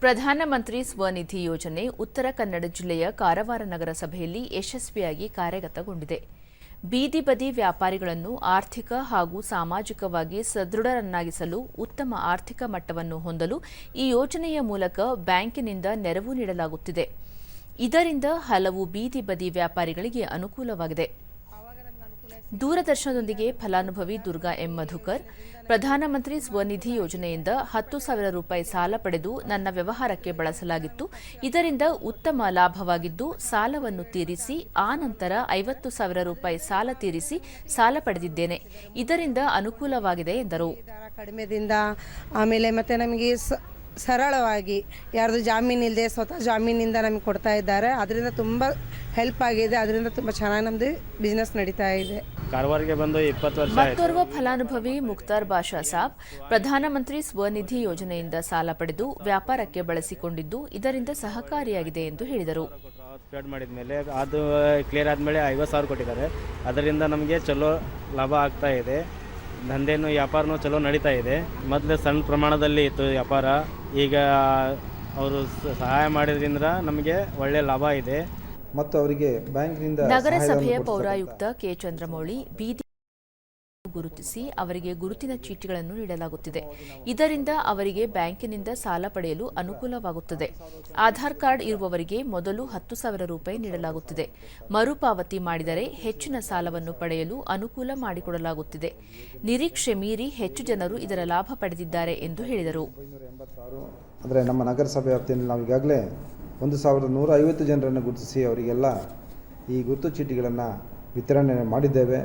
ಪ್ರಧಾನಮಂತ್ರಿ ಸ್ವನಿಧಿ ಯೋಜನೆ ಉತ್ತರ ಕನ್ನಡ ಜಿಲ್ಲೆಯ ಕಾರವಾರ ನಗರಸಭೆಯಲ್ಲಿ ಯಶಸ್ವಿಯಾಗಿ ಕಾರ್ಯಗತಗೊಂಡಿದೆ. ಬೀದಿ ಬದಿ ವ್ಯಾಪಾರಿಗಳನ್ನು ಆರ್ಥಿಕ ಹಾಗೂ ಸಾಮಾಜಿಕವಾಗಿ ಸದೃಢರನ್ನಾಗಿಸಲು ಉತ್ತಮ ಆರ್ಥಿಕ ಮಟ್ಟವನ್ನು ಹೊಂದಲು ಈ ಯೋಜನೆಯ ಮೂಲಕ ಬ್ಯಾಂಕಿನಿಂದ ನೆರವು ನೀಡಲಾಗುತ್ತಿದೆ. ಇದರಿಂದ ಹಲವು ಬೀದಿ ಬದಿ ವ್ಯಾಪಾರಿಗಳಿಗೆ ಅನುಕೂಲವಾಗಿದೆ. ದೂರದರ್ಶನದೊಂದಿಗೆ ಫಲಾನುಭವಿ ದುರ್ಗಾ ಎಂ ಮಧುಕರ್, ಪ್ರಧಾನಮಂತ್ರಿ ಸ್ವನಿಧಿ ಯೋಜನೆಯಿಂದ ಹತ್ತು ಸಾವಿರ ರೂಪಾಯಿ ಸಾಲ ಪಡೆದು ನನ್ನ ವ್ಯವಹಾರಕ್ಕೆ ಬಳಸಲಾಗಿತ್ತು. ಇದರಿಂದ ಉತ್ತಮ ಲಾಭವಾಗಿದ್ದು, ಸಾಲವನ್ನು ತೀರಿಸಿ, ಆ ನಂತರ ಐವತ್ತು ಸಾವಿರ ರೂಪಾಯಿ ಸಾಲ ತೀರಿಸಿ ಸಾಲ ಪಡೆದಿದ್ದೇನೆ. ಇದರಿಂದ ಅನುಕೂಲವಾಗಿದೆ ಎಂದರು. ದರ ಆಮೇಲೆ ಮತ್ತು ನಮಗೆ ಸರಳವಾಗಿ ಯಾರ್ದು ಜಾಮೀನು ಇಲ್ಲದೆ ಸ್ವತಃ ಜಾಮೀನಿಂದ ನಮಗೆ ಕೊಡ್ತಾ ಇದ್ದಾರೆ. ಅದರಿಂದ ತುಂಬ ಹೆಲ್ಪ್ ಆಗಿದೆ. ಅದರಿಂದ ತುಂಬ ಚೆನ್ನಾಗಿ ನಮ್ಮದು ಬಿಸ್ನೆಸ್ ನಡೀತಾ ಇದೆ. ಕಾರವಾರಿಗೆ ಬಂದು ಇಪ್ಪತ್ತು ವರ್ಷ ಮತ್ತೋರ್ವ ಫಲಾನುಭವಿ ಮುಕ್ತಾರ್ ಬಾಷಾ ಸಾಬ್ ಪ್ರಧಾನಮಂತ್ರಿ ಸ್ವನಿಧಿ ಯೋಜನೆಯಿಂದ ಸಾಲ ಪಡೆದು ವ್ಯಾಪಾರಕ್ಕೆ ಬಳಸಿಕೊಂಡಿದ್ದು ಇದರಿಂದ ಸಹಕಾರಿಯಾಗಿದೆ ಎಂದು ಹೇಳಿದರು. ಪೇಡ್ ಮಾಡಿದ ಮೇಲೆ ಅದು ಕ್ಲಿಯರ್ ಆದಮೇಲೆ ಐವತ್ತು ಸಾವಿರ ಕೊಟ್ಟಿದ್ದಾರೆ. ಅದರಿಂದ ನಮಗೆ ಚಲೋ ಲಾಭ ಆಗ್ತಾ ಇದೆ. ದಂಧೆನೂ ವ್ಯಾಪಾರನೂ ಚಲೋ ನಡೀತಾ ಇದೆ. ಮೊದಲು ಸಣ್ಣ ಪ್ರಮಾಣದಲ್ಲಿ ಇತ್ತು ವ್ಯಾಪಾರ. ಈಗ ಅವರು ಸಹಾಯ ಮಾಡಿದ್ರಿಂದ ನಮಗೆ ಒಳ್ಳೆ ಲಾಭ ಇದೆ. ಮತ್ತು ಅವರಿಗೆ ಬ್ಯಾಂಕ್ನಿಂದ ನಗರಸಭೆಯ ಪೌರಾಯುಕ್ತ ಕೆ ಚಂದ್ರಮೌಳಿ ಬೀದಿ ಗುರುತಿಸಿ ಅವರಿಗೆ ಗುರುತಿನ ಚೀಟಿಗಳನ್ನು ನೀಡಲಾಗುತ್ತಿದೆ. ಇದರಿಂದ ಅವರಿಗೆ ಬ್ಯಾಂಕಿನಿಂದ ಸಾಲ ಪಡೆಯಲು ಅನುಕೂಲವಾಗುತ್ತದೆ. ಆಧಾರ್ ಕಾರ್ಡ್ ಇರುವವರಿಗೆ ಮೊದಲು ಹತ್ತು ಸಾವಿರ ರೂಪಾಯಿ ನೀಡಲಾಗುತ್ತಿದೆ. ಮರುಪಾವತಿ ಮಾಡಿದರೆ ಹೆಚ್ಚಿನ ಸಾಲವನ್ನು ಪಡೆಯಲು ಅನುಕೂಲ ಮಾಡಿಕೊಡಲಾಗುತ್ತಿದೆ. ನಿರೀಕ್ಷೆ ಮೀರಿ ಹೆಚ್ಚು ಜನರು ಇದರ ಲಾಭ ಪಡೆದಿದ್ದಾರೆ ಎಂದು ಹೇಳಿದರು. ಅಂದರೆ ನಮ್ಮ ನಗರಸಭೆ ವ್ಯಾಪ್ತಿಯಲ್ಲಿ ನಾವು ಈಗಾಗಲೇ ಒಂದು ಸಾವಿರದ ನೂರ ಐವತ್ತು ಜನರನ್ನು ಗುರುತಿಸಿ ಅವರಿಗೆಲ್ಲ ಈ ಗುರುತು ಚೀಟಿಗಳನ್ನು ವಿತರಣೆ ಮಾಡಿದ್ದೇವೆ.